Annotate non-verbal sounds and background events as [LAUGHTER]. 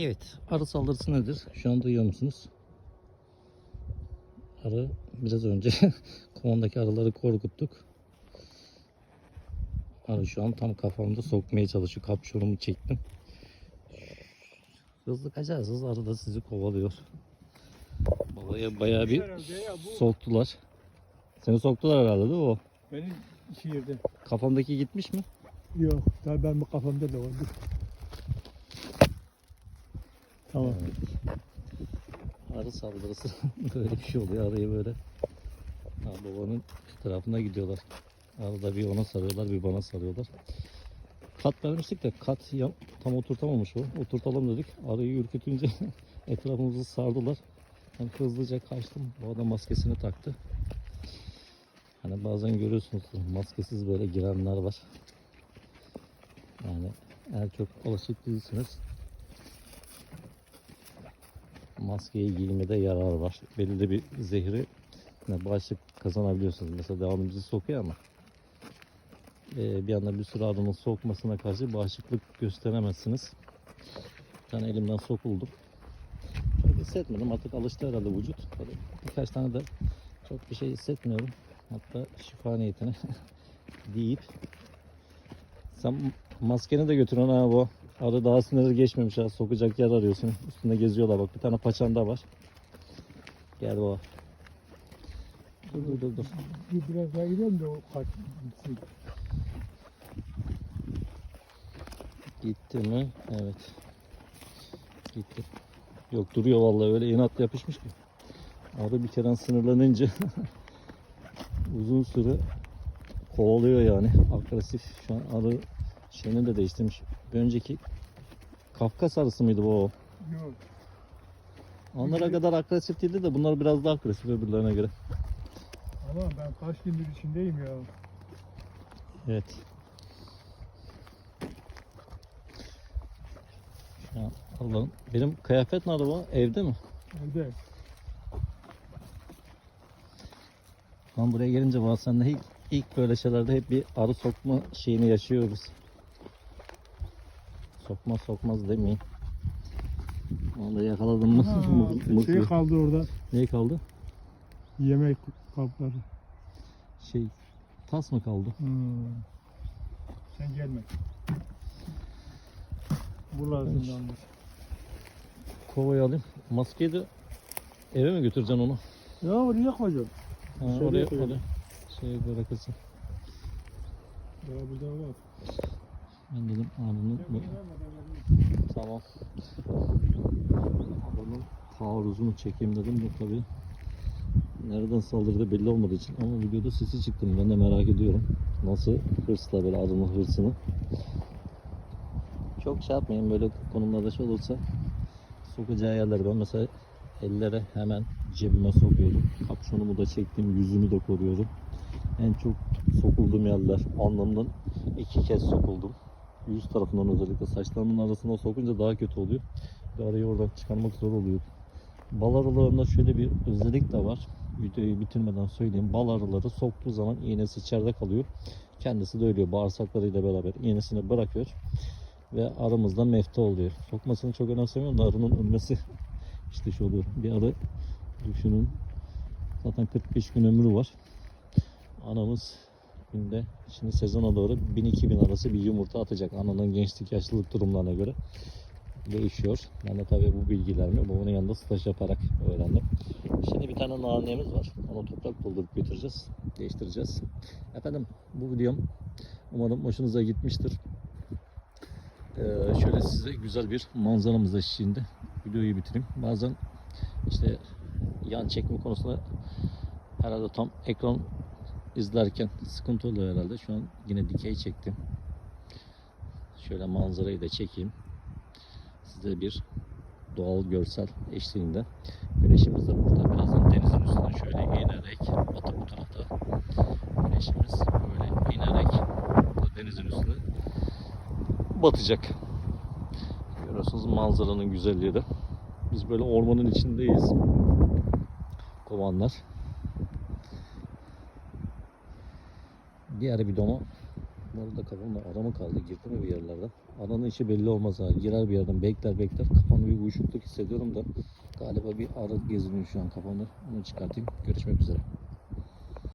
Evet, arı saldırısı nedir? Şu an duyuyor musunuz? Arı biraz önce [LAUGHS] kovandaki arıları korkuttuk. Arı şu an tam kafamda sokmaya çalışıyor. Kapşonumu çektim. Hızlı kaçarsanız arı da sizi kovalıyor. Bayağı, bayağı bir bu- soktular. Seni soktular herhalde değil mi o? Benim iki yerde. Kafamdaki gitmiş mi? Yok. Daha benim kafamda da var. Tamam. Arı saldırısı [LAUGHS] böyle bir şey oluyor. Arıyı böyle ha, babanın tarafına gidiyorlar. Arada bir ona sarıyorlar bir bana sarıyorlar. Kat vermiştik de kat ya, tam oturtamamış o. Oturtalım dedik. Arıyı ürkütünce [LAUGHS] etrafımızı sardılar. Ben hızlıca kaçtım. Bu adam maskesini taktı. Hani bazen görüyorsunuz maskesiz böyle girenler var. Yani eğer çok alışık değilsiniz maskeyi giymede yarar var. Belirli bir zehri yani bağışıklık kazanabiliyorsunuz. Mesela devamlıcı sokuyor ama eee, bir anda bir sürü arının sokmasına karşı bağışıklık gösteremezsiniz. Bir tane elimden sokuldum. Çok hissetmedim. Artık alıştı herhalde vücut. Birkaç tane de çok bir şey hissetmiyorum. Hatta şifa niyetine [LAUGHS] deyip sen maskeni de götürün ha bu. Arı daha sınırı geçmemiş ha. Sokacak yer arıyorsun. Üstünde geziyorlar bak. Bir tane paçanda var. Gel baba. Dur dur dur dur. Bir biraz daha gidelim de o kaç gitsin. Gitti mi? Evet. Gitti. Yok duruyor vallahi öyle inatla yapışmış ki. Arı bir kere sınırlanınca [LAUGHS] uzun süre kovalıyor yani. Agresif. Şu an arı şeyini de değiştirmiş. Bir önceki Kafkas arısı mıydı bu? Yok. Onlara kadar agresif değildi de bunlar biraz daha agresif öbürlerine göre. Ama ben kaç gündür içindeyim ya. Evet. An Allah'ım. Benim kıyafet nerede bu? Evde mi? Evde. Lan buraya gelince bazen de ilk, ilk böyle şeylerde hep bir arı sokma şeyini yaşıyoruz. Sokmaz sokmaz demeyin. Vallahi yakaladım [LAUGHS] mı? Şey kaldı orada. Ne kaldı? Yemek kapları. Şey tas mı kaldı? Hmm. Sen gelme. Bu lazımdandır. Kovayı alayım. Maskeyi de eve mi götüreceksin onu? Ya oraya koyacağım. Ha, oraya, yapıyorum. oraya şey bırakırsın. Ya burada var. Ben dedim abinin bu. Tamam. Adamın taarruzunu çekeyim dedim de tabii nereden saldırdı belli olmadığı için ama videoda sesi çıktı ben de merak ediyorum. Nasıl hırsla böyle adamın hırsını. Çok şey yapmayın böyle konumlarda şey olursa sokacağı yerler ben mesela ellere hemen cebime sokuyorum. Kapşonumu da çektim, yüzümü de koruyorum. En çok sokulduğum yerler anlamdan iki kez sokuldum. Yüz tarafından özellikle saçlarımın arasına sokunca daha kötü oluyor. Bir arayı oradan çıkarmak zor oluyor. Bal arılarında şöyle bir özellik de var. Videoyu bitirmeden söyleyeyim. Bal arıları soktuğu zaman iğnesi içeride kalıyor. Kendisi de ölüyor. Bağırsaklarıyla beraber iğnesini bırakıyor. Ve arımızda mefta oluyor. Sokmasını çok önemsemiyorum da arının ölmesi [LAUGHS] işte şu oluyor. Bir arı düşünün zaten 45 gün ömrü var. Anamız günde şimdi sezona doğru 1000-2000 arası bir yumurta atacak ananın gençlik yaşlılık durumlarına göre değişiyor. Ben de tabii bu bilgilerimi babamın yanında staj yaparak öğrendim. Şimdi bir tane nanemiz var. Onu toprak doldurup götüreceğiz. Değiştireceğiz. Efendim bu videom umarım hoşunuza gitmiştir. Ee, şöyle size güzel bir manzaramız eşliğinde videoyu bitireyim. Bazen işte yan çekme konusunda herhalde tam ekran izlerken sıkıntı oluyor herhalde. Şu an yine dikey çektim. Şöyle manzarayı da çekeyim. Size bir doğal görsel eşliğinde. Güneşimiz de burada birazdan denizin üstüne şöyle inerek batı bu tarafta. Güneşimiz böyle inerek denizin üstüne batacak. Görüyorsunuz manzaranın güzelliği de. Biz böyle ormanın içindeyiz. Kovanlar. Diğer videomu Bu arada kafamda ara mı kaldı? Girdi mi bir yerlerden? Aranın içi belli olmaz ha. Girer bir yerden bekler bekler. Kafamda bir uyuşukluk hissediyorum da galiba bir arı geziniyor şu an kafamda. Onu çıkartayım. Görüşmek üzere.